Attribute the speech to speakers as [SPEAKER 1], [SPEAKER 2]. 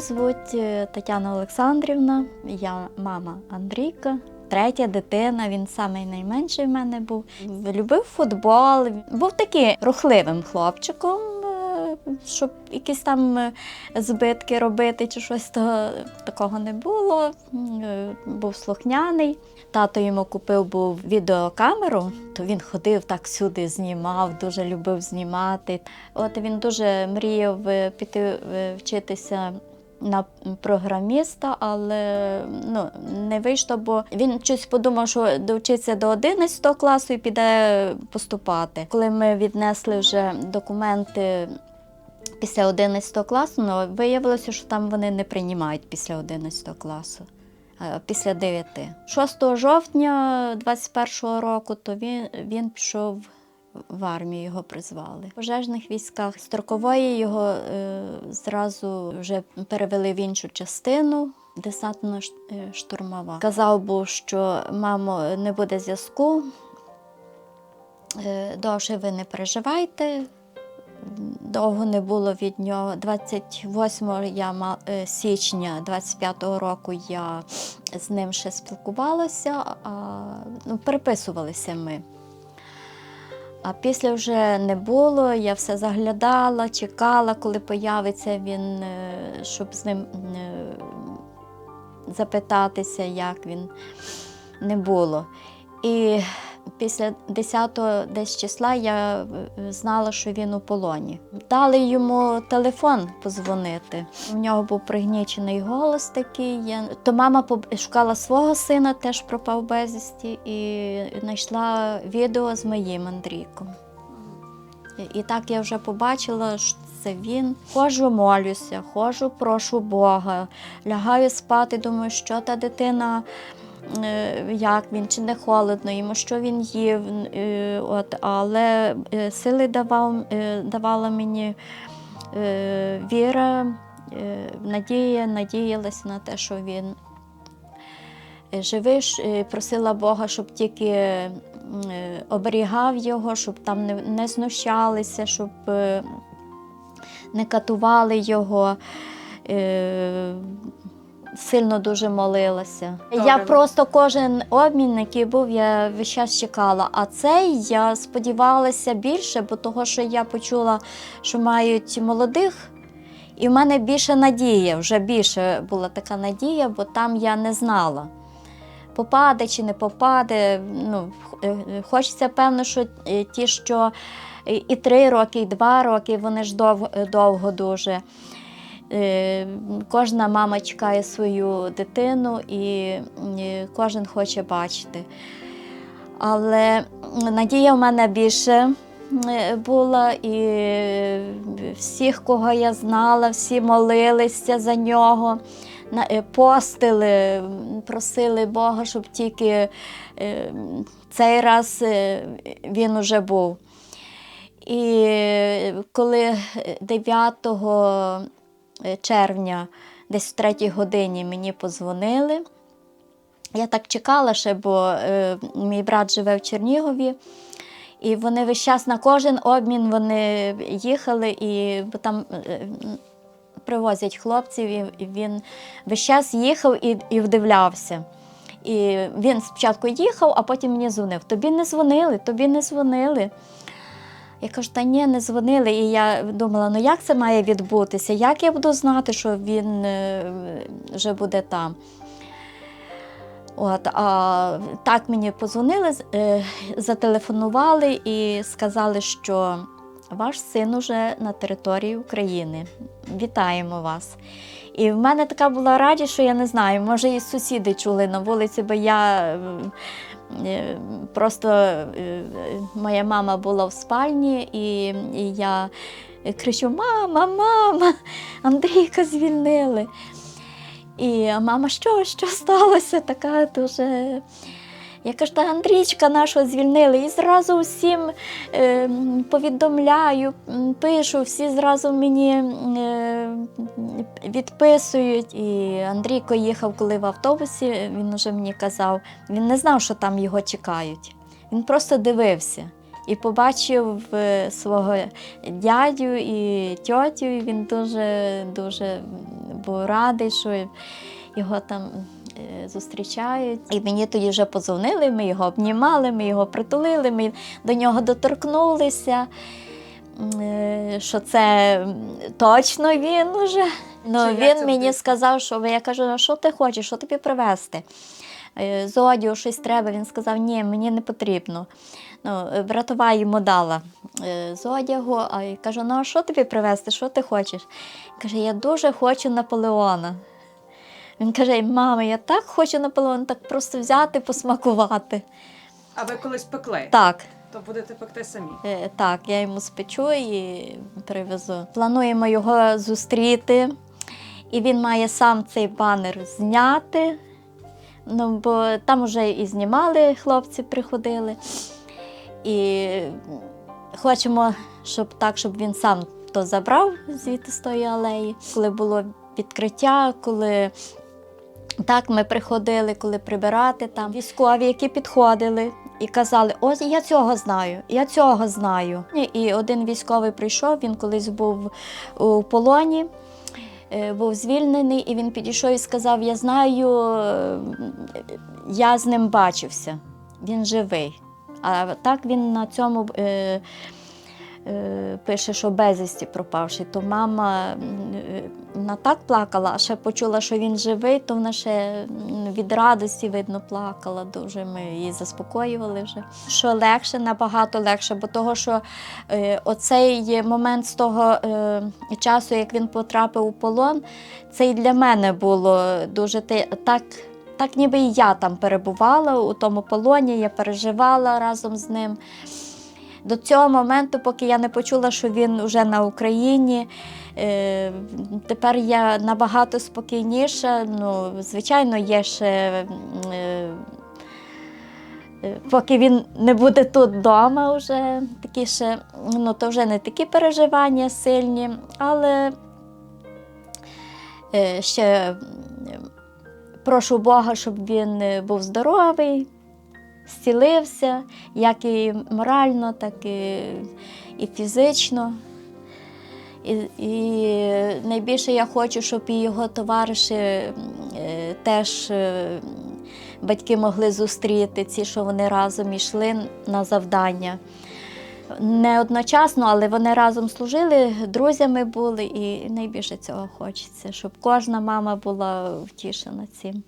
[SPEAKER 1] Звуть е, Тетяна Олександрівна, я мама Андрійка. Третя дитина, він самий найменший в мене був. Любив футбол, був такий рухливим хлопчиком, е, щоб якісь там е, збитки робити чи щось того, такого не було. Був слухняний. Тато йому купив був відеокамеру, то він ходив так сюди, знімав, дуже любив знімати. От він дуже мріяв піти вчитися на програміста, але ну, не вийшло, бо він щось подумав, що довчиться до 11 класу і піде поступати. Коли ми віднесли вже документи після 11 класу, ну, виявилося, що там вони не приймають після 11 класу. Після 9. 6 жовтня 21 року то він, він пішов в армію, його призвали. В пожежних військах строкової його е, зразу вже перевели в іншу частину. Десантно-штурмова. Казав був, що мамо, не буде зв'язку. Е, Довше ви не переживайте. Довго не було від нього. 28 я, е, січня 25-го року я з ним ще спілкувалася, а, ну, переписувалися ми. А після вже не було, я все заглядала, чекала, коли появиться він, е, щоб з ним е, запитатися, як він не було. І після 10-го десь числа я е, знала, що він у полоні. Дали йому телефон позвонити. У нього був пригнічений голос такий. То мама шукала свого сина, теж пропав безвісті, і знайшла відео з моїм Андрійком. І- так я вже побачила, що це він. Ходжу, молюся, ходжу, прошу Бога, лягаю спати, думаю, що та дитина, як він, чи не холодно йому, що він їв. е, От, але е, сили давав, е, давала мені е, віра, е, надія, надіялася на те, що він е, живий, е, просила Бога, щоб тільки е, оберігав його, щоб там не, знущалися, щоб е, не катували його. Е, Сильно дуже молилася.
[SPEAKER 2] Добре.
[SPEAKER 1] Я просто кожен обмін, який був, я весь час чекала. А цей я сподівалася більше, бо того, що я почула, що мають молодих, і в мене більше надія, вже більше була така надія, бо там я не знала. Попаде чи не попаде. Ну, е, хочеться, певно, що е, ті, що і три роки, і два роки, вони ж довго, довго дуже. Е, Кожна мама чекає свою дитину і, кожен хоче бачити. Але надія в мене більше е, була, і всіх, кого я знала, всі молилися за нього, е, постили, просили Бога, щоб тільки цей раз він уже був. І коли 9 червня, десь в третій годині мені подзвонили. Я так чекала ще, бо е, мій брат живе в Чернігові. І вони весь час на кожен обмін вони їхали, і там е, привозять хлопців, і він весь час їхав і, і вдивлявся. І він спочатку їхав, а потім мені дзвонив. Тобі не дзвонили, тобі не дзвонили. Я кажу, та ні, не дзвонили. І я думала, ну як це має відбутися? Як я буду знати, що він е, вже буде там? От, а так мені подзвонили, е, зателефонували і сказали, що ваш син уже на території України. Вітаємо вас. І в мене така була радість, що я не знаю, може і сусіди чули на вулиці, бо я просто е, е, моя мама була в спальні, і, я кричу: Мама, мама, Андрійка звільнили. І мама, що, що сталося? Така дуже. Я кажу, та Андрійчка нашого звільнили. І зразу всім е, повідомляю, пишу, всі зразу мені е, відписують. І Андрійко їхав, коли в автобусі, він уже мені казав, він не знав, що там його чекають. Він просто дивився. і побачив е, свого дядю і тьотю. І він дуже дуже був радий, що його там е, зустрічають. І мені тоді вже подзвонили, ми його обнімали, ми його притулили, ми до нього доторкнулися. Е, Що це точно він уже. Ну, він мені
[SPEAKER 2] вдає?
[SPEAKER 1] сказав, що я кажу, а що ти хочеш, що тобі привезти? Е, З одягу щось треба. Він сказав, ні, мені не потрібно. Ну, е, братова йому дала з одягу, а я кажу, ну а що тобі привезти, що ти хочеш? Каже, я дуже хочу Наполеона. Він каже, мама, я так хочу Наполеона, так просто взяти, посмакувати.
[SPEAKER 2] А ви колись пекли,
[SPEAKER 1] Так.
[SPEAKER 2] То будете пекти самі.
[SPEAKER 1] Е, Так, я йому спечу і привезу. Плануємо його зустріти, і він має сам цей банер зняти. Ну, бо там вже і знімали, хлопці приходили. І хочемо, щоб так, щоб він сам то забрав звідти з тої алеї, коли було відкриття, коли так ми приходили, коли прибирати там військові, які підходили і казали: ось я цього знаю, я цього знаю. І- один військовий прийшов, він колись був у полоні. е, Був звільнений, і він підійшов і сказав: Я знаю, е, я з ним бачився, він живий. А так він на цьому е, пише, що безвісті пропавший. То мама е, вона так плакала, а ще почула, що він живий, то вона ще від радості, видно, плакала дуже. Ми її заспокоювали вже. Що легше, набагато легше, бо того, що е, оцей момент з того е, часу, як він потрапив у полон, це і для мене було дуже так. Так ніби і я там перебувала у тому полоні, я переживала разом з ним. До цього моменту, поки я не почула, що він вже на Україні, е, тепер я набагато спокійніша. Ну, звичайно, є ще. Е, е, Поки він не буде тут вдома, вже такі ще, ну то вже не такі переживання сильні, але ще прошу Бога, щоб він був здоровий, зцілився, як і морально, так і, і фізично. І, і найбільше я хочу, щоб і його товариші е, теж е, батьки могли зустріти ці, що вони разом йшли на завдання. Не одночасно, але вони разом служили, друзями були, і найбільше цього хочеться, щоб кожна мама була втішена цим.